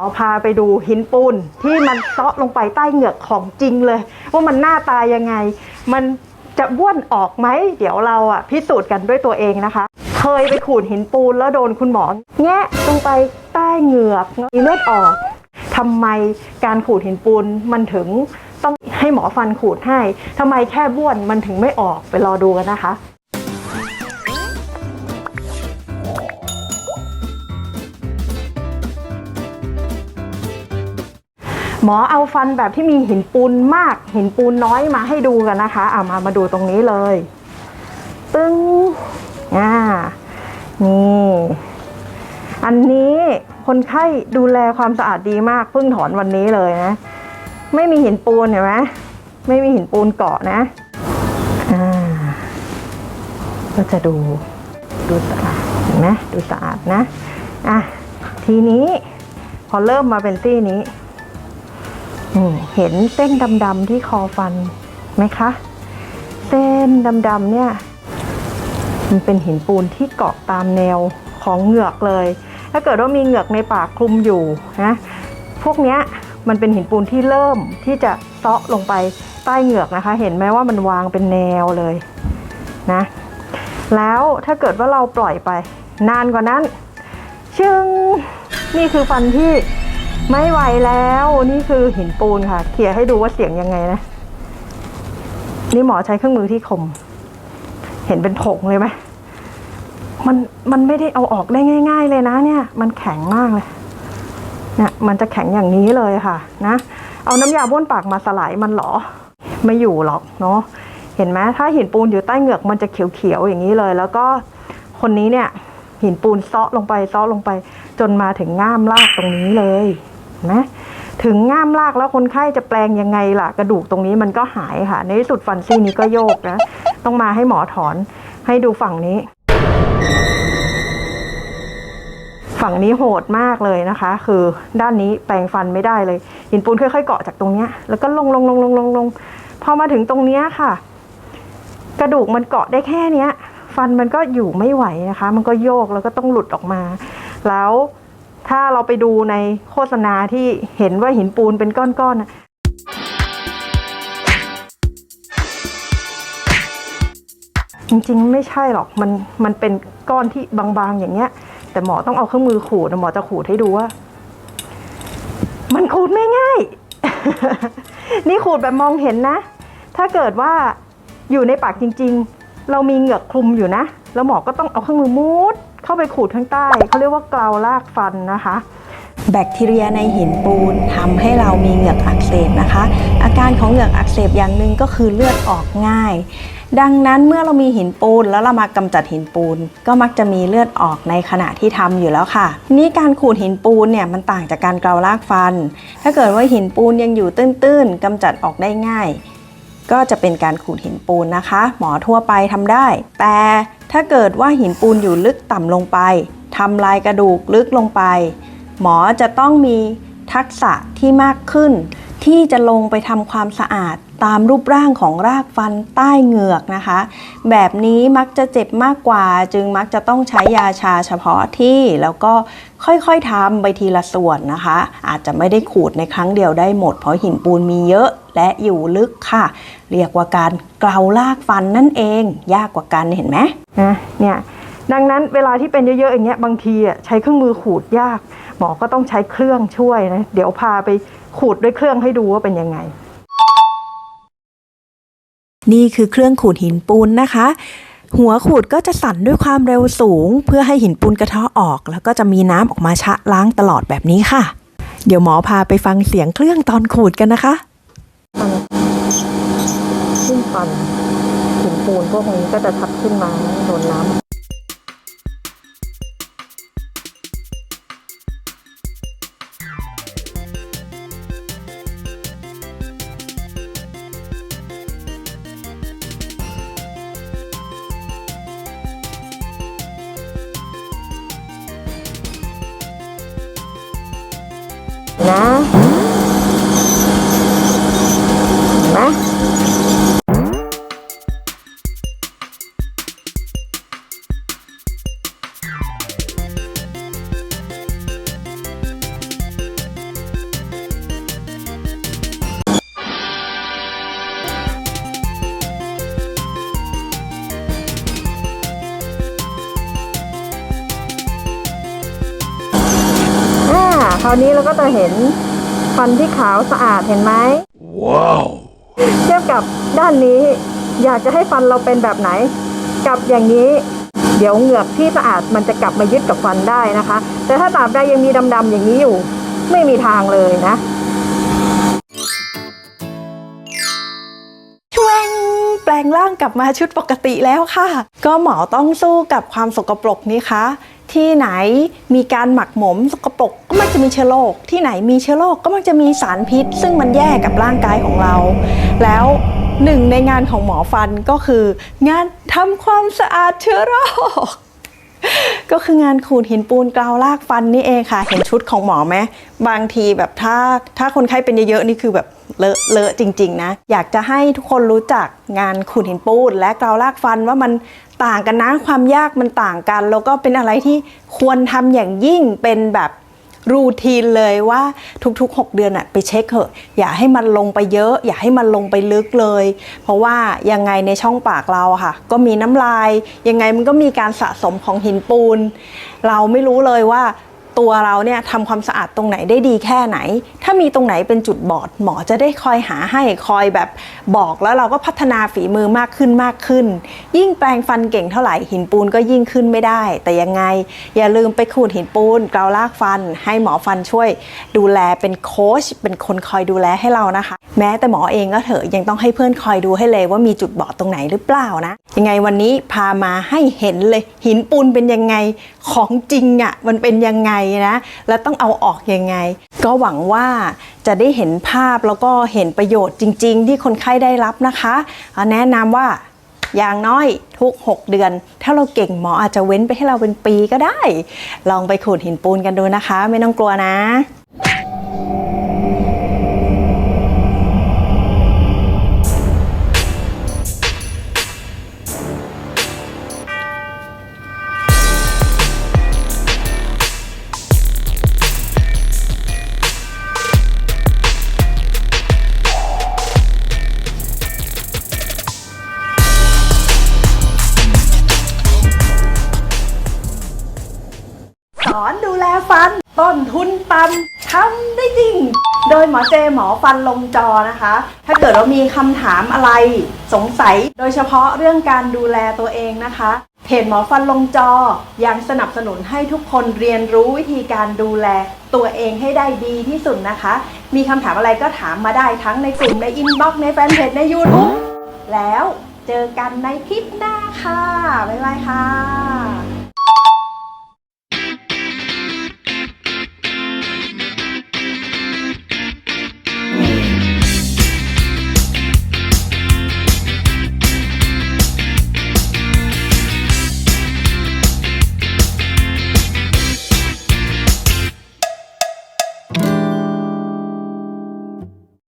ขอพาไปดูหินปูนที่มันเซาะลงไปใต้เหงือกของจริงเลย ว่ามันหน้าตายังไง มันจะบ้วนออกไหม เดี๋ยวเราอะพิสูจน์กันด้วยตัวเองนะคะ เคยไปขูดหินปูนแล้วโดนคุณหมอแงะลงไปใต้เหงือกมีเลือดออกทำไมการขูดหินปูนมันถึงต้องให้หมอฟันขูดให้ทำไมแค่บ้วนมันถึงไม่ออกไปรอดูกันนะคะ หมอเอาฟันแบบที่มีหินปูนมากหินปูนน้อยมาให้ดูกันนะคะเอามามาดูตรงนี้เลยปึ้งอ่านี่อันนี้คนไข้ดูแลความสะอาดดีมากเพิ่งถอนวันนี้เลยนะ ไม่มีหินปูนเห็นไหมไม่มีหินปูนเกาะนะอ่าก็จะดูดูสะอาดเห็นไหมดูสะอาดนะอะทีนี้พอเริ่มมาเป็นซี่นี้ เห็นเส้นดำๆที่คอฟันไหมคะ เส้นดำๆเนี่ย มันเป็นหินปูนที่เกาะตามแนวของเหงือกเลย ถ้าเกิดว่ามีเหงือกในปากคลุมอยู่นะพวกเนี้ยมันเป็นหินปูนที่เริ่มที่จะเซาะลงไปใต้เหงือกนะคะ เห็นไหมว่ามันวางเป็นแนวเลยนะ แล้วถ้าเกิดว่าเราปล่อยไป นานกว่านั้น ชึงนี่คือฟันที่ ไม่ไหวแล้วนี่คือหินปูนค่ะเคลียร์ให้ดูว่าเสียงยังไงนะ นี่หมอใช้เครื่องมือที่คม เห็นเป็นผงเลยไหมมันมันไม่ได้เอาออกได้ง่าย ๆ เลยนะ เนี่ย มันแข็งมากเลยเนี่ยมันจะแข็งอย่างนี้เลยค่ะนะเอาน้ำยาบ้วนปากมาสลายมันหรอ ไม่อยู่หรอกเนาะเห็นไหมถ้าหินปูนอยู่ใต้เหงือกมันจะเขียวๆอย่างนี้เลย แล้วก็คนนี้เนี่ยหินปูนเซาะลงไปเซาะลงไป จนมาถึงง่ามลากตรงนี้เลย นไหมถึงง่ามลากแล้วคนไข้จะแปลงยังไงล่ะ กระดูกตรงนี้มันก็หายค่ะ ในที่สุดฟันซี่นี้ก็โยกนะ ต้องมาให้หมอถอนให้ดูฝั่งนี้ ฝั่งนี้โหดมากเลยนะคะ คือด้านนี้แปรงฟันไม่ได้เลยหินปูนค่อยๆเกาะจากตรงเนี้ยแล้วก็ลงลงลงลงลงลงพอมาถึงตรงเนี้ยค่ะ กระดูกมันเกาะได้แค่เนี้ย ฟันมันก็อยู่ไม่ไหวนะคะ มันก็โยกแล้วก็ต้องหลุดออกมา แล้ว ถ้าเราไปดูในโฆษณาที่เห็นว่าหินปูนเป็นก้อนๆนะจริงๆ ไม่ใช่หรอกมันมันเป็นก้อนที่บางๆ อย่างเงี้ย แต่หมอต้องเอาเครื่องมือขูดหมอจะขูดให้ดูว่า มันขูดไม่ง่าย นี่ขูดแบบมองเห็นนะ ถ้าเกิดว่าอยู่ในปากจริงๆ เรามีเหงือกคลุมอยู่นะ แล้วหมอก็ต้องเอาเครื่องมือมุดเข้าไปขูดข้างใต้เขาเรียกว่าเกลาลากฟันนะคะ แบคทีเรียในหินปูนทำให้เรามีเหงือกอักเสบนะคะ อาการของเหงือกอักเสบอย่างหนึ่งก็คือเลือดออกง่าย ดังนั้นเมื่อเรามีหินปูนแล้วเรามากำจัดหินปูน ก็มักจะมีเลือดออกในขณะที่ทำอยู่แล้วค่ะ นี่การขูดหินปูนเนี่ยมันต่างจากการเกลาลากฟัน ถ้าเกิดว่าหินปูนยังอยู่ตื้นๆกำจัดออกได้ง่าย ก็จะเป็นการขูดหินปูนนะคะ หมอทั่วไปทำได้ แต่ถ้าเกิดว่าหินปูนอยู่ลึกต่ำลงไปทำลายกระดูกลึกลงไป หมอจะต้องมีทักษะที่มากขึ้น ที่จะลงไปทำความสะอาด ตามรูปร่างของรากฟันใต้เหงือกนะคะ แบบนี้มักจะเจ็บมากกว่า จึงมักจะต้องใช้ยาชาเฉพาะที่แล้วก็ค่อยๆทำไปทีละส่วนนะคะ อาจจะไม่ได้ขูดในครั้งเดียวได้หมด เพราะหินปูนมีเยอะและอยู่ลึกค่ะ เรียกว่าการเกลาลากฟันนั่นเอง ยากกว่ากันเห็นไหมนะเนี่ยดังนั้นเวลาที่เป็นเยอะๆอย่างเงี้ยบางทีอะใช้เครื่องมือขูดยาก หมอก็ต้องใช้เครื่องช่วยนะเดี๋ยวพาไปขูดด้วยเครื่องให้ดูว่าเป็นยังไง นี่คือเครื่องขูดหินปูนนะคะ หัวขูดก็จะสั่นด้วยความเร็วสูง เพื่อให้หินปูนกระเทาะออก แล้วก็จะมีน้ำออกมาชะล้างตลอดแบบนี้ค่ะ เดี๋ยวหมอพาไปฟังเสียงเครื่องตอนขูดกันนะคะขึ้นฟันหินปูนพวกนี้ก็จะทับขึ้นมาโดนน้ำ น ราวนี้เราก็จะเห็นฟันที่ขาวสะอาดเห็นไหม Wow. เทียบกับด้านนี้อยากจะให้ฟันเราเป็นแบบไหน กับอย่างนี้ เดี๋ยวเหงือกที่สะอาดมันจะกลับมายึดกับฟันได้นะคะ แต่ถ้าตราบใดยังมีดำๆอย่างนี้อยู่ ไม่มีทางเลยนะชวงแปลงร่างกลับมาชุดปกติแล้วค่ะ ก็หมอต้องสู้กับความสกปรกนี้คะ ที่ไหนมีการหมักหมมสกปรกก็มักจะมีเชื้อโรคที่ไหนมีเชื้อโรคก็มักจะมีสารพิษ ซึ่งมันแย่กับร่างกายของเรา แล้วหนึ่งในงานของหมอฟันก็คือ งานทำความสะอาดเชื้อโรคก็คืองานขูดหินปูนกราวลากฟันนี่เองค่ะ เห็นชุดของหมอไหมบางทีแบบถ้าถ้าคนไข้เป็นเยอะๆนี่คือแบบเลอะเลอะจริง ๆ นะ อยากจะให้ทุกคนรู้จักงานขูดหินปูนและกราวลากฟันว่ามัน ต่างกันนะความยากมันต่างกัน แล้วก็เป็นอะไรที่ควรทำอย่างยิ่งเป็นแบบรูทีนเลยว่าทุกๆ 6 เดือนอะไปเช็คเหอะ อย่าให้มันลงไปเยอะ อย่าให้มันลงไปลึกเลย เพราะว่ายังไงในช่องปากเราค่ะ ก็มีน้ำลาย ยังไงมันก็มีการสะสมของหินปูน เราไม่รู้เลยว่า ตัวเราเนี่ยทำความสะอาดตรงไหนได้ดีแค่ไหน ถ้ามีตรงไหนเป็นจุดบอดหมอจะได้คอยหาให้คอยแบบบอกแล้วเราก็พัฒนาฝีมือมากขึ้นมากขึ้น ยิ่งแปลงฟันเก่งเท่าไหร่หินปูนก็ยิ่งขึ้นไม่ได้ แต่ยังไง อย่าลืมไปขูดหินปูนเกลาลากฟัน ให้หมอฟันช่วย ดูแลเป็นโค้ชเป็นคนคอยดูแลให้เรานะคะ แม้แต่หมอเองก็เถอะยังต้องให้เพื่อนคอยดูให้เลยว่ามีจุดบอดตรงไหนหรือเปล่านะ ยังไงวันนี้พามาให้เห็นเลยหินปูนเป็นยังไงของจริงอะ่ะมันเป็นยังไงนะ แล้วต้องเอาออกยังไง ก็หวังว่าจะได้เห็นภาพแล้วก็เห็นประโยชน์จริง ๆ ที่คนไข้ได้รับนะคะ แนะนำว่าอย่างน้อยทุก 6 เดือน ถ้าเราเก่งหมออาจจะเว้นไปให้เราเป็นปีก็ได้ ลองไปขูดหินปูนกันดูนะคะ ไม่ต้องกลัวนะ ต้นทุนต่ำทำได้จริง โดยหมอเจหมอฟันลงจอนะคะ ถ้าเกิดเรามีคำถามอะไรสงสัย โดยเฉพาะเรื่องการดูแลตัวเองนะคะเพจหมอฟันลงจอยังสนับสนุนให้ทุกคนเรียนรู้วิธีการดูแลตัวเองให้ได้ดีที่สุดนะคะ มีคำถามอะไรก็ถามมาได้ทั้งในกลุ่มในอินบ็อกซ์ในแฟนเพจใน YouTube แล้วเจอกันในคลิปหน้าค่ะ บ๊ายบายค่ะ